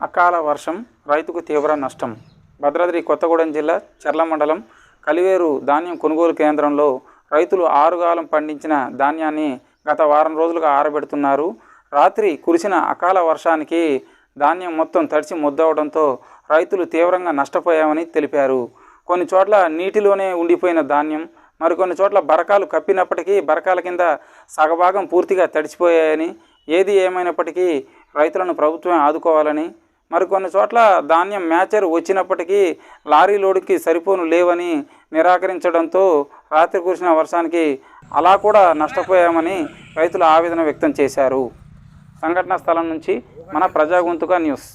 అకాల వర్షం రైతుకు తీవ్ర నష్టం. భద్రాద్రి కొత్తగూడెం జిల్లా చర్ల మండలం కలివేరు ధాన్యం కొనుగోలు కేంద్రంలో రైతులు ఆరుగాలం పండించిన ధాన్యాన్ని గత వారం రోజులుగా ఆరబెడుతున్నారు. రాత్రి కురిసిన అకాల వర్షానికి ధాన్యం మొత్తం తడిచి ముద్దవడంతో రైతులు తీవ్రంగా నష్టపోయామని తెలిపారు. కొన్ని చోట్ల నీటిలోనే ఉండిపోయిన ధాన్యం మరికొన్ని చోట్ల బరకాలు కప్పినప్పటికీ బరకాల కింద సగభాగం పూర్తిగా తడిచిపోయాయని ఏది ఏమైనప్పటికీ రైతులను ప్రభుత్వం ఆదుకోవాలని మరికొన్ని చోట్ల ధాన్యం మ్యాచర్ వచ్చినప్పటికీ లారీ లోడుకి సరిపోను లేవని నిరాకరించడంతో రాత్రి కురిసిన వర్షానికి అలా కూడా నష్టపోయామని రైతులు ఆవేదన వ్యక్తం చేశారు. సంఘటన స్థలం నుంచి మన ప్రజా గొంతుక న్యూస్.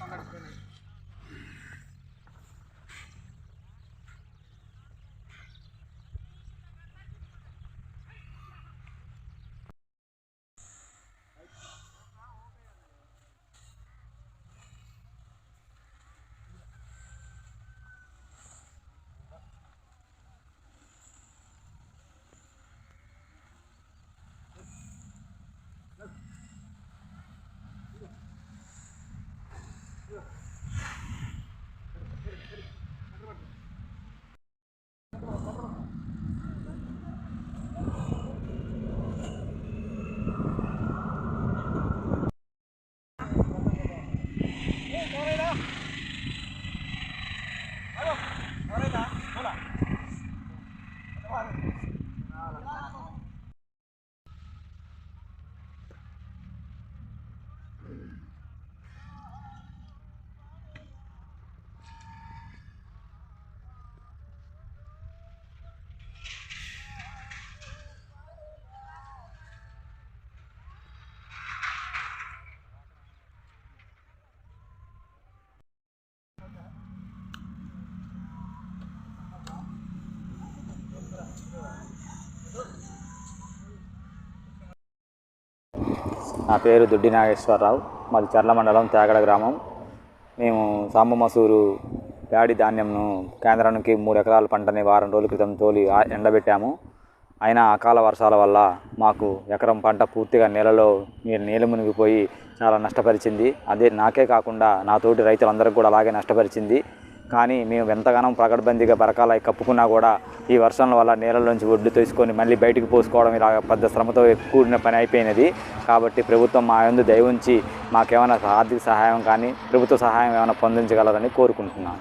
আপনারা నా పేరు దుడ్డి నాగేశ్వరరావు. మాది చర్ల మండలం తేగడ గ్రామం. మేము సాంబ మసూరు ప్యాడి ధాన్యంను కేంద్రానికి మూడు ఎకరాల పంటని వారం రోజుల క్రితం తోలి ఎండబెట్టాము. అయినా అకాల వర్షాల వల్ల మాకు ఎకరం పంట పూర్తిగా నీళ్ళలో నీరు నీళ్ళు మునిగిపోయి చాలా నష్టపరిచింది. అదే నాకే కాకుండా నా తోటి రైతులందరికీ కూడా అలాగే నష్టపరిచింది. కానీ మేము ఎంతగానో ప్రకటబందీగా బరకాల కప్పుకున్నా కూడా ఈ వర్షం వల్ల నీళ్ళలోంచి ఒడ్డు తీసుకొని మళ్ళీ బయటికి పోసుకోవడం ఇలా పెద్ద శ్రమతో కూడిన పని అయిపోయినది. కాబట్టి ప్రభుత్వం మా యందు దయ ఉంచి మాకేమైనా ఆర్థిక సహాయం కానీ ప్రభుత్వ సహాయం ఏమైనా పొందించగలరని కోరుకుంటున్నాను.